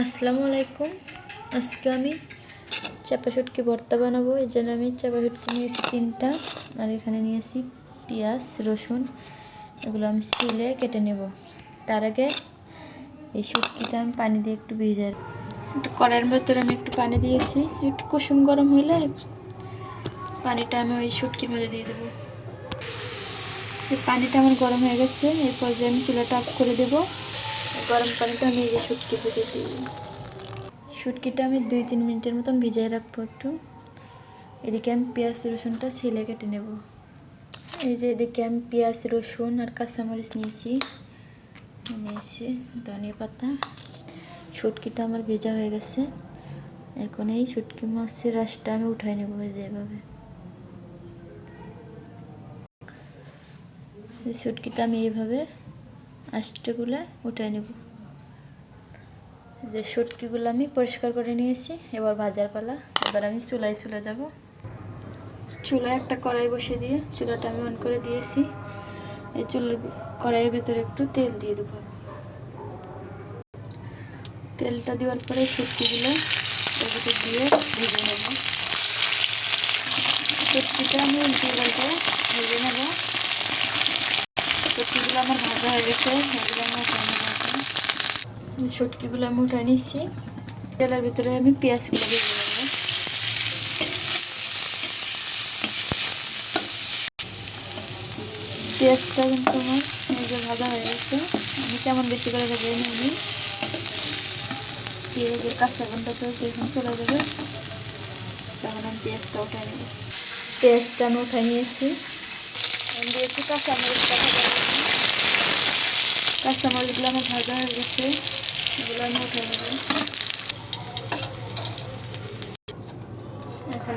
আসসালামু আলাইকুম। আজকে আমি চাপা শুটকি ভর্তা বানাবো। এই জন্য আমি চাপা শুটকি নিয়েছি তিনটা, আর এখানে নিয়েছি পেঁয়াজ, রসুন। এগুলো আমি সিলে কেটে নেব। তার আগে এই শুটকিটা আমি পানি দিয়ে একটু ভিজে একটু কড়াইয়ের ভেতরে আমি একটু পানি দিয়েছি। একটু কুসুম গরম হলে পানিটা আমি ওই শুটকির মধ্যে দিয়ে দেবো। পানিটা আমার গরম হয়ে গেছে। এরপর যে আমি চুলাটা অফ করে দেবো। গরম পানিটা আমি এই যে শুটকি ভেজে দিই। শুটকিটা আমি দুই তিন মিনিটের মতন ভিজিয়ে রাখব একটু। এদিকে আমি পেঁয়াজ, রসুনটা ছিলে কেটে নেব। এই যে এদিকে আমি পেঁয়াজ, রসুন আর কাঁচামরিচ নিয়েছি। নিয়েছি ধনিয়া পাতা। শুটকিটা আমার ভেজা হয়ে গেছে। এখন এই শুটকি মাছের রসটা আমি উঠাই নেব এই যে এভাবে। এই শুটকিটা আমি এইভাবে আষ্টগুলো উঠাই নেব। যে শুটকিগুলো আমি পরিষ্কার করে নিয়েছি, এবার ভাজার পালা। এবার আমি চুলায় চলে যাব। চুলায় একটা কড়াই বসিয়ে দিয়ে চুলাটা আমি অন করে দিয়েছি। এই চুলার কড়াইয়ের ভেতরে একটু তেল দিয়ে দেবো। তেলটা দেওয়ার পরে শুটকিগুলো এর ভিতরে দিয়ে ভেজে নেব। শুটকিটা আমি উল্টে পাল্টে ভেজে নেব। শুটকিগুলো আমার ভাজা হয়ে গেছে এগুলো আমি উঠাই নেব শুটকিগুলো আমি উঠাই নিচ্ছি। তেলের ভিতরে আমি পেঁয়াজগুলো দিয়ে দেবো পেঁয়াজটা কিন্তু আমার যে ভাজা হয়ে গেছে। আমি কেমন বেশি করে ভেজে নিই পেঁয়াজের কাঁচা গন্ধটা তো যখন চলে যাবে। তখন আমি পেঁয়াজটা উঠাই নেব। পেঁয়াজটা আমি উঠাই নিয়েছি। আমি দিয়েছি কাঁচামরিচটা ভাজা কাঁচামরিচগুলো আমার ভাজা হয়ে গেছে। এগুলো আমি উঠে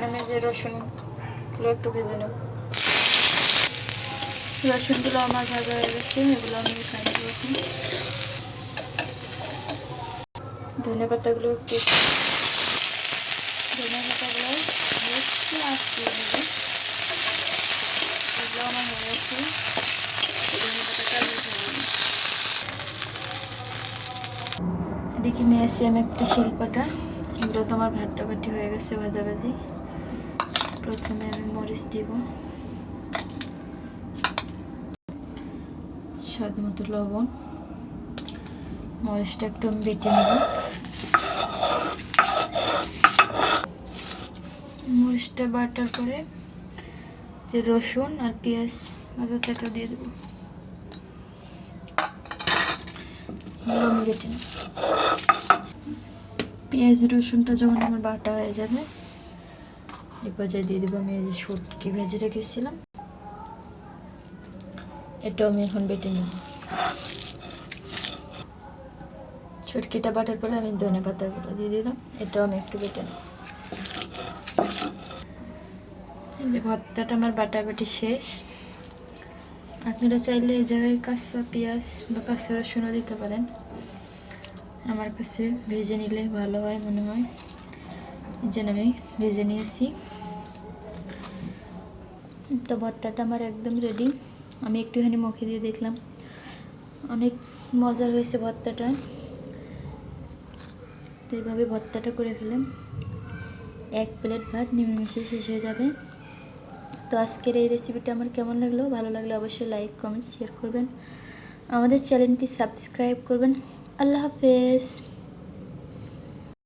আমি যে রসুনগুলো একটু ভেজে রসুনগুলো আমার ভাজা হয়ে গেছে, এগুলো আমি উঠে নেব এখন ধনে পাতাগুলো একটু ধনে পাতাগুলো একটু আসতে নেব। এগুলো আমার হয়ে গেছে ধনে পাতাটা আমি উঠে নেব এদিকে নিয়ে আসি আমি একটা শিল্পাটা। এগুলো তো আমার ভাতটা বাটি হয়ে গেছে ভাজাভাজি প্রথমে আমি মরিচ দিব। স্বাদ মতো লবণ। মরিচটা একটু আমি বেটে নেব। মরিচটা বাটার পরে যে রসুন আর পেঁয়াজ আদাটা দিয়ে দেবো। বেটে নেব। পেঁয়াজ, রসুনটা যখন আমার বাটা হয়ে যাবে, এই পর্যায়ে দিয়ে দেবো আমি এই যে শুটকি ভেজে রেখেছিলাম। এটাও আমি এখন বেটে নেব। ছুটকিটা বাটার পরে আমি ধনে পাতাগুলো দিয়ে দিলাম। এটাও আমি একটু বেটে নেব। যে ভর্তাটা আমার বাটাবাটি শেষ। আপনারা চাইলে এই জায়গায় কাঁচা পেঁয়াজ বা কাঁচা রসুনও দিতে পারেন। আমার কাছে ভেজে নিলে ভালো হয় মনে হয়। জন্য আমি ভেজে নিয়েছি। তো ভর্তাটা আমার একদম রেডি আমি একটুখানি মুখে দিয়ে দেখলাম। অনেক মজার হয়েছে ভর্তাটা। তো এইভাবে ভর্তাটা করে খেলাম এক প্লেট ভাত নিমিশে শেষ হয়ে যাবে। তো আজকের এই রেসিপিটা আমার কেমন লাগল? ভালো লাগলে অবশ্যই লাইক কমেন্ট শেয়ার করবেন। আমাদের চ্যানেলটি সাবস্ক্রাইব করবেন। আল্লাহ হাফেজ।